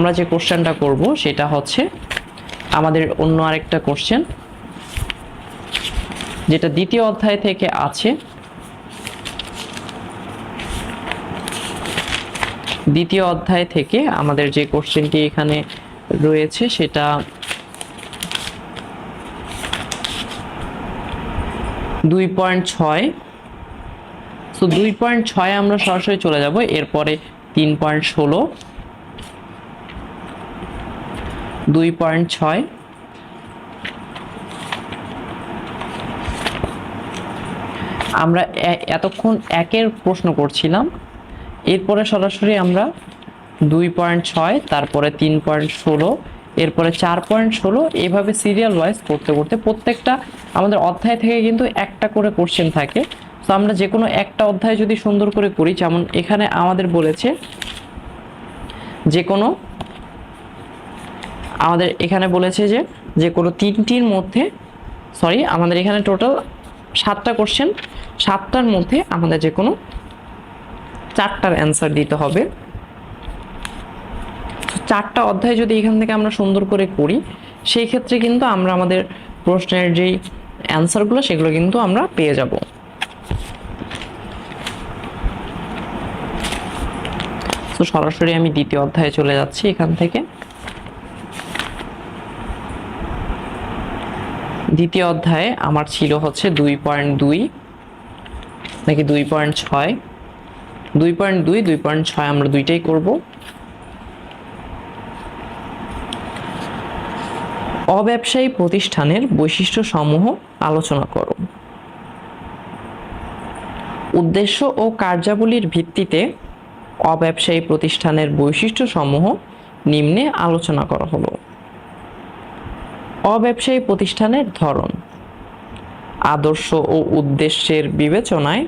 আমরা যে কোশ্চেনটা করব সেটা হচ্ছে আমাদের অন্য আরেকটা কোশ্চেন, যেটা দ্বিতীয় অধ্যায় থেকে আছে। দ্বিতীয় অধ্যায় থেকে আমাদের যে কোশ্চেনটি এখানে রয়েছে সেটা দুই পয়েন্ট ছয়। তো দুই পয়েন্ট ছয় আমরা সরাসরি চলে যাব, এরপরে তিন পয়েন্ট ষোলো। দুই পয়েন্ট ছয়। আমরা এতক্ষণ একের প্রশ্ন করছিলাম। এরপরে সরাসরি আমরা দুই পয়েন্ট ছয়, তারপরে তিন পয়েন্ট ষোলো, এরপরে চার পয়েন্ট ষোলো, এভাবে সিরিয়াল ওয়াইজ করতে করতে প্রত্যেকটা আমাদের অধ্যায় থেকে কিন্তু একটা করে কোশ্চেন থাকে। তো আমরা যে কোনো একটা অধ্যায় যদি সুন্দর করে করি, যেমন এখানে আমাদের বলেছে যে কোনো আমাদের এখানে বলেছে যে যে কোনো তিনটির মধ্যে সরি আমাদের এখানে টোটাল সাতটা কোশ্চেন সাতটার মধ্যে আমাদের যে কোনো চারটার অ্যান্সার দিতে হবে। চারটা অধ্যায় যদি এখান থেকে আমরা সুন্দর করে করি, সেই ক্ষেত্রে কিন্তু আমরা আমাদের প্রশ্নের যেই অ্যান্সারগুলো সেগুলো কিন্তু আমরা পেয়ে যাব। তো সরাসরি আমি দ্বিতীয় অধ্যায়ে চলে যাচ্ছি এখান থেকে। দ্বিতীয় অধ্যায়ে আমার ছিল হচ্ছে দুই পয়েন্ট দুই, নাকি দুই পয়েন্ট ছয়। দুই পয়েন্ট দুই দুই পয়েন্ট ছয় আমরা দুইটাই করব। অব্যবসায়ী প্রতিষ্ঠানের বৈশিষ্ট্য সমূহ আলোচনা করো। উদ্দেশ্য ও কার্যাবলীর ভিত্তিতে অব্যবসায়ী প্রতিষ্ঠানের বৈশিষ্ট্য সমূহ নিম্নে আলোচনা করা হলো। অব্যবসায়ী প্রতিষ্ঠানের ধরন। আদর্শ ও উদ্দেশ্যের বিবেচনায়